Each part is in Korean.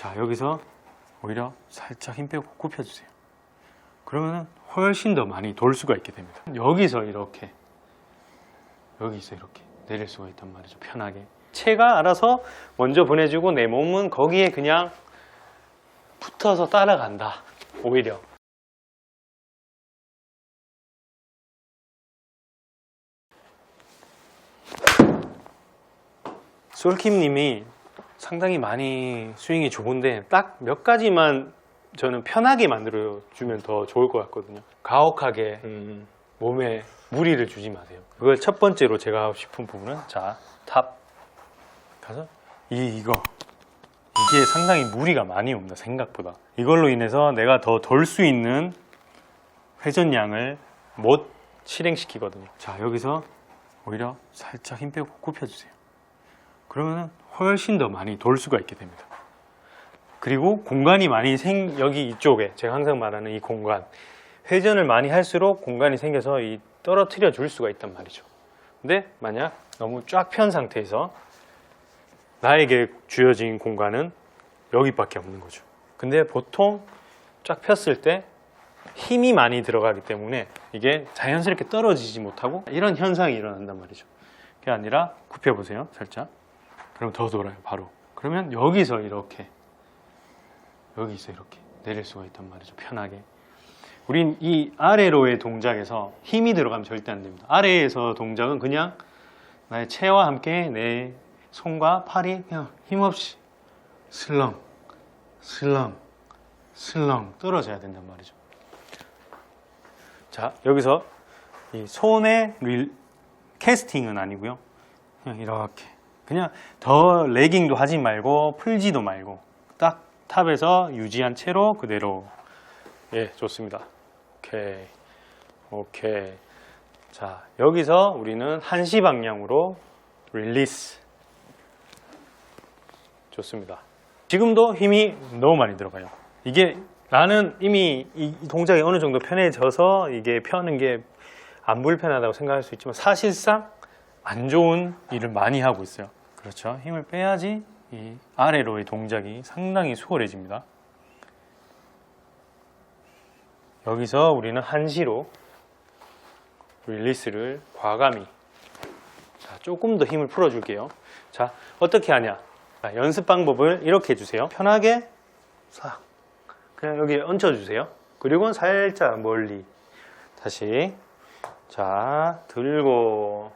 자, 여기서 오히려 살짝 힘 빼고 굽혀주세요. 그러면 훨씬 더 많이 돌 수가 있게 됩니다. 여기서 이렇게, 여기서 이렇게 내릴 수가 있단 말이죠. 편하게. 체가 알아서 먼저 보내주고 내 몸은 거기에 그냥 붙어서 따라간다. 오히려. 솔킴님이 상당히 많이 스윙이 좋은데 딱 몇 가지만 저는 편하게 만들어 주면 더 좋을 것 같거든요. 가혹하게 음. 몸에 무리를 주지 마세요. 그걸 첫 번째로 제가 하고 싶은 부분은 자, 탑 가서 이 이거 이게 상당히 무리가 많이 옵니다. 생각보다. 이걸로 인해서 내가 더돌수 있는 회전량을 못 실행시키거든요. 자, 여기서 오히려 살짝 힘 빼고 굽혀주세요. 그러면 훨씬 더 많이 돌 수가 있게 됩니다. 그리고 공간이 많이 생 여기 이쪽에 제가 항상 말하는 이 공간 회전을 많이 할수록 공간이 생겨서 이 떨어뜨려 줄 수가 있단 말이죠. 근데 만약 너무 쫙 편 상태에서 나에게 주어진 공간은 여기밖에 없는 거죠. 근데 보통 쫙 폈을 때 힘이 많이 들어가기 때문에 이게 자연스럽게 떨어지지 못하고 이런 현상이 일어난단 말이죠. 그게 아니라 굽혀 보세요, 살짝. 그럼 더 돌아요, 바로. 그러면 여기서 이렇게 여기서 이렇게 내릴 수가 있단 말이죠, 편하게. 우린 이 아래로의 동작에서 힘이 들어가면 절대 안 됩니다. 아래에서 동작은 그냥 나의 체와 함께 내 손과 팔이 그냥 힘없이 슬렁, 슬렁, 슬렁 떨어져야 된단 말이죠. 자, 여기서 이 손의 릴, 캐스팅은 아니고요. 그냥 이렇게. 그냥 더 레깅도 하지 말고 풀지도 말고 딱 탑에서 유지한 채로 그대로 예, 좋습니다. 오케이. 오케이. 자, 여기서 우리는 한시 방향으로 릴리스. 좋습니다. 지금도 힘이 너무 많이 들어가요. 이게 나는 이미 이 동작이 어느 정도 편해져서 이게 펴는 게 안 불편하다고 생각할 수 있지만 사실상 안 좋은 일을 많이 하고 있어요. 그렇죠. 힘을 빼야지 이 아래로의 동작이 상당히 수월해집니다. 여기서 우리는 한시로 릴리스를 과감히 자, 조금 더 힘을 풀어줄게요. 자, 어떻게 하냐? 자, 연습 방법을 이렇게 해주세요. 편하게 싹 그냥 여기 얹혀주세요. 그리고 살짝 멀리 다시 자 들고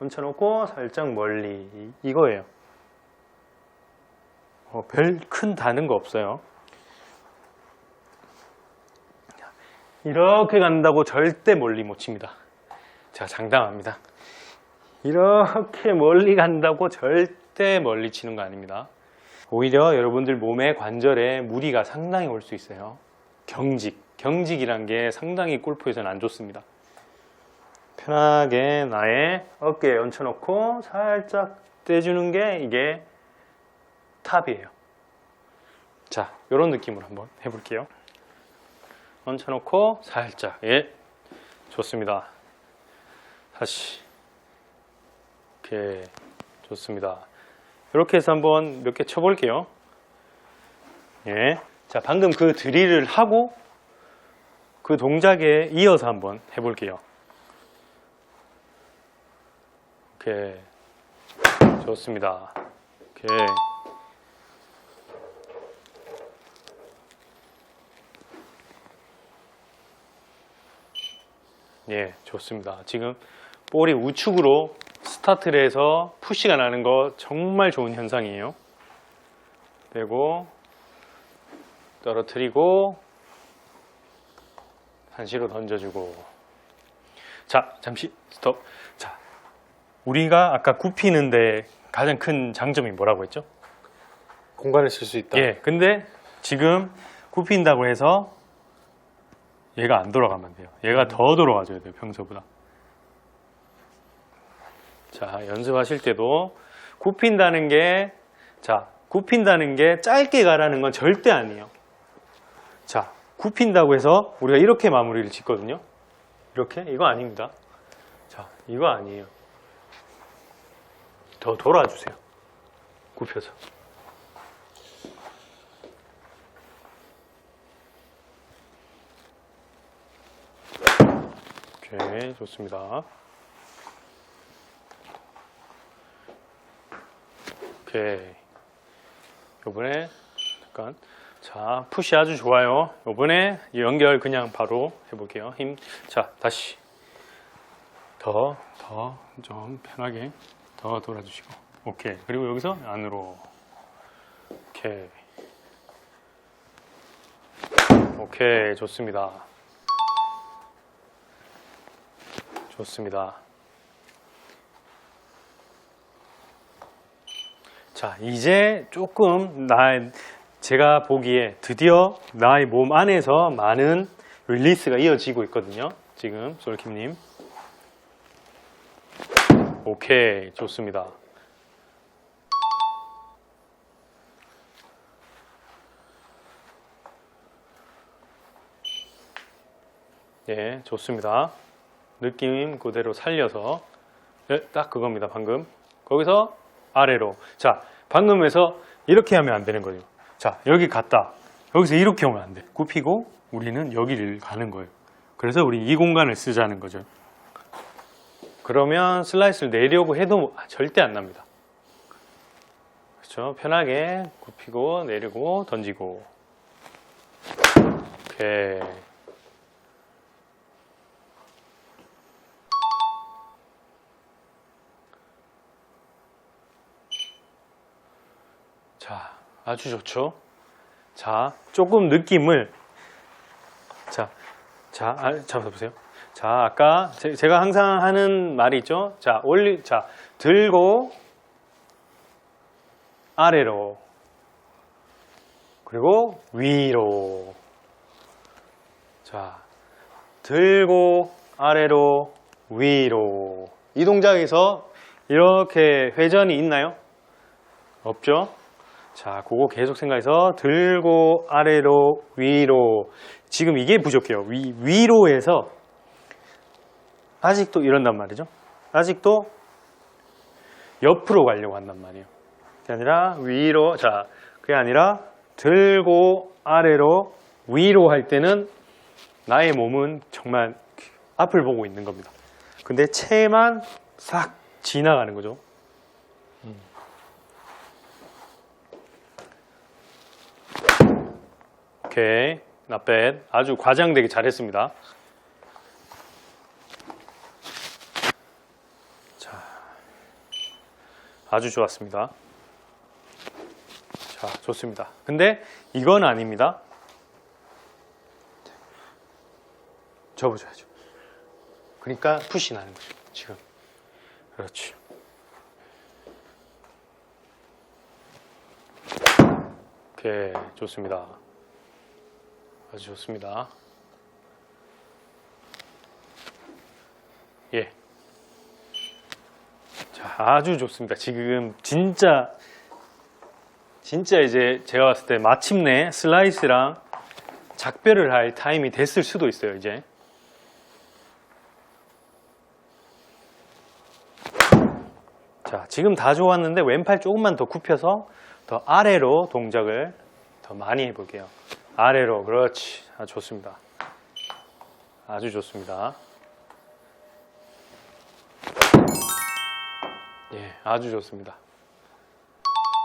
얹혀놓고 살짝 멀리 이- 이거예요. 어, 별큰 다는 거 없어요. 이렇게 간다고 절대 멀리 못 칩니다. 제가 장담합니다. 이렇게 멀리 간다고 절대 멀리 치는 거 아닙니다. 오히려 여러분들 몸의 관절에 무리가 상당히 올 수 있어요. 경직, 경직이란 게 상당히 골프에서는 안 좋습니다. 편하게 나의 어깨에 얹혀놓고 살짝 떼주는 게 이게 탑이에요. 자, 이런 느낌으로 한번 해볼게요. 얹혀놓고 살짝, 예, 좋습니다. 다시, 오케이, 좋습니다. 이렇게 해서 한번 몇 개 쳐볼게요. 예. 자, 방금 그 드릴을 하고 그 동작에 이어서 한번 해볼게요. 오케이. 좋습니다. 오케이. 예, 좋습니다. 지금 볼이 우측으로 스타트를 해서 푸시가 나는 거 정말 좋은 현상이에요. 빼고 떨어뜨리고 한시로 던져주고 자 잠시 스톱 자 우리가 아까 굽히는데 가장 큰 장점이 뭐라고 했죠? 공간을 쓸 수 있다. 예 근데 지금 굽힌다고 해서 얘가 안 돌아가면 돼요. 얘가 더 돌아가줘야 돼요 평소보다. 자 연습하실 때도 굽힌다는 게 자 굽힌다는 게 짧게 가라는 건 절대 아니에요. 자 굽힌다고 해서 우리가 이렇게 마무리를 짓거든요. 이렇게? 이거 아닙니다. 자 이거 아니에요 더 돌아주세요. 굽혀서. 오케이, 좋습니다. 오케이. 요번에, 잠깐. 자, 푸시 아주 좋아요. 요번에 연결 그냥 바로 해볼게요. 힘. 자, 다시. 더, 더, 좀 편하게. 더 돌아주시고. 오케이. 그리고 여기서 안으로. 오케이. 오케이. 좋습니다. 좋습니다. 자, 이제 조금 나 제가 보기에 드디어 나의 몸 안에서 많은 릴리스가 이어지고 있거든요. 지금 솔킴님. 오케이, 좋습니다. 예, 좋습니다. 느낌 그대로 살려서 예, 딱 그겁니다. 방금 거기서 아래로 자 방금에서 이렇게 하면 안 되는 거예요. 자 여기 갔다 여기서 이렇게 오면 안 돼. 굽히고 우리는 여기를 가는 거예요. 그래서 우리 이 공간을 쓰자는 거죠. 그러면 슬라이스를 내려고 해도 절대 안 납니다. 그렇죠? 편하게 굽히고 내리고 던지고 오케이. 자, 아주 좋죠. 자, 조금 느낌을 자, 자, 아, 잡아보세요. 자, 아까 제, 제가 항상 하는 말이 있죠. 자, 올리, 자, 들고 아래로 그리고 위로. 자, 들고 아래로 위로. 이 동작에서 이렇게 회전이 있나요? 없죠? 자, 그거 계속 생각해서 들고 아래로 위로. 지금 이게 부족해요. 위, 위로에서 아직도 이런단 말이죠. 아직도 옆으로 가려고 한단 말이에요. 그게 아니라 위로. 자, 그게 아니라 들고 아래로 위로 할 때는 나의 몸은 정말 앞을 보고 있는 겁니다. 근데 체만 싹 지나가는 거죠. 오케이. not bad. 아주 과장되게 잘했습니다. 아주 좋았습니다. 자, 좋습니다. 근데 이건 아닙니다. 접어줘야죠. 그러니까 푸시 나는 거죠. 지금. 그렇지. 오케이. 좋습니다. 아주 좋습니다. 예. 자, 아주 좋습니다. 지금 진짜 진짜 이제 제가 봤을 때 마침내 슬라이스랑 작별을 할 타임이 됐을 수도 있어요, 이제. 자, 지금 다 좋았는데 왼팔 조금만 더 굽혀서 더 아래로 동작을 더 많이 해볼게요. 아래로 그렇지 아, 좋습니다 아주 좋습니다 아주 좋습니다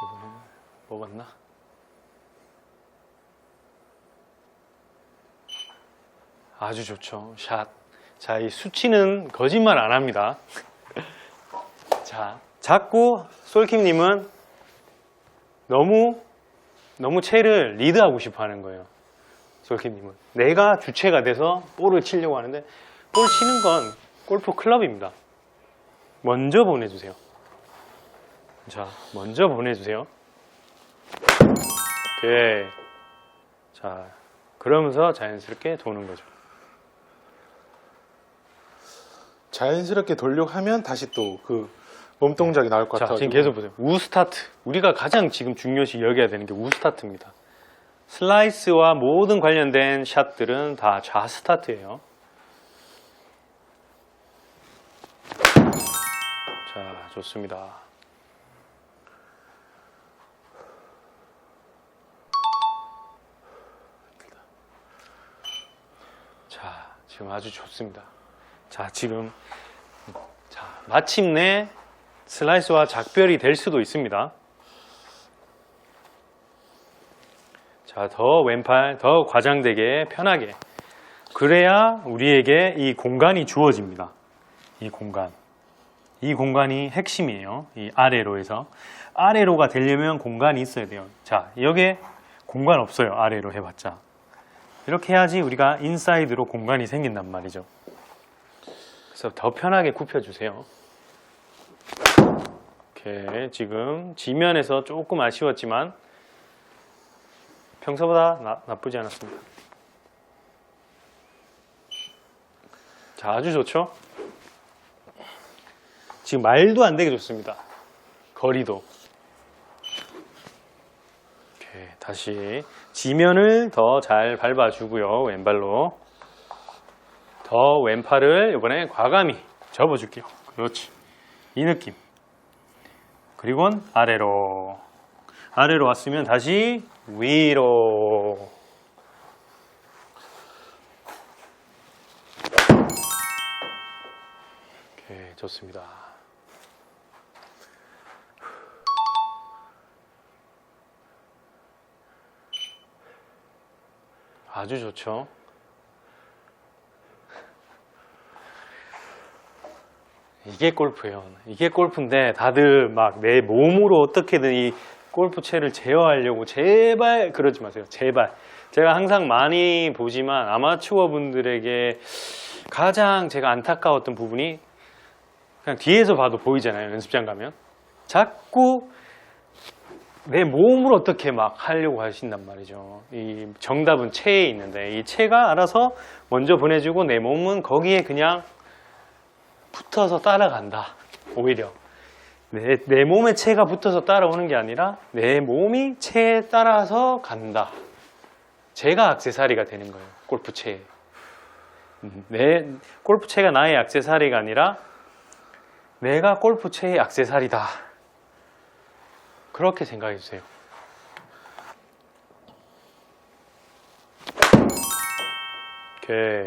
이번에는 뭐 같나 아주 좋죠 샷 자 이 수치는 거짓말 안 합니다 자 자꾸 솔킴님은 너무 너무 채를 리드하고 싶어 하는 거예요. 솔키님은. 내가 주체가 돼서 볼을 치려고 하는데, 볼 치는 건 골프 클럽입니다. 먼저 보내주세요. 자, 먼저 보내주세요. 오케이. 자, 그러면서 자연스럽게 도는 거죠. 자연스럽게 돌려고 하면 다시 또 그 몸동작이 나올 것 자, 같아요. 지금 계속 보세요. 우 스타트. 우리가 가장 지금 중요시 여겨야 되는 게 우 스타트입니다. 슬라이스와 모든 관련된 샷들은 다 좌 스타트예요. 자, 좋습니다. 자, 지금 아주 좋습니다. 자, 지금 자, 마침내 슬라이스와 작별이 될 수도 있습니다. 자, 더 왼팔, 더 과장되게 편하게. 그래야 우리에게 이 공간이 주어집니다. 이 공간. 이 공간이 핵심이에요. 이 아래로에서. 아래로가 되려면 공간이 있어야 돼요. 자, 여기에 공간 없어요. 아래로 해봤자. 이렇게 해야지 우리가 인사이드로 공간이 생긴단 말이죠. 그래서 더 편하게 굽혀주세요. 이렇게 지금 지면에서 조금 아쉬웠지만 평소보다 나, 나쁘지 않았습니다. 자, 아주 좋죠? 지금 말도 안 되게 좋습니다. 거리도. 이렇게 다시 지면을 더 잘 밟아주고요. 왼발로. 더 왼팔을 이번에 과감히 접어줄게요. 그렇지. 이 느낌. 그리고는 아래로. 아래로 왔으면 다시 위로. 오케이, 좋습니다. 아주 좋죠. 이게 골프예요. 이게 골프인데 다들 막 내 몸으로 어떻게든 이 골프채를 제어하려고 제발 그러지 마세요. 제발. 제가 항상 많이 보지만 아마추어 분들에게 가장 제가 안타까웠던 부분이 그냥 뒤에서 봐도 보이잖아요. 연습장 가면. 자꾸 내 몸으로 어떻게 막 하려고 하신단 말이죠. 이 정답은 체에 있는데 이 체가 알아서 먼저 보내주고 내 몸은 거기에 그냥 붙어서 따라간다. 오히려 내, 내 몸에 체가 붙어서 따라오는 게 아니라 내 몸이 체에 따라서 간다. 제가 악세사리가 되는 거예요. 골프채. 음, 내 골프채가 나의 악세사리가 아니라 내가 골프채의 악세사리다. 그렇게 생각해 주세요. 오케이.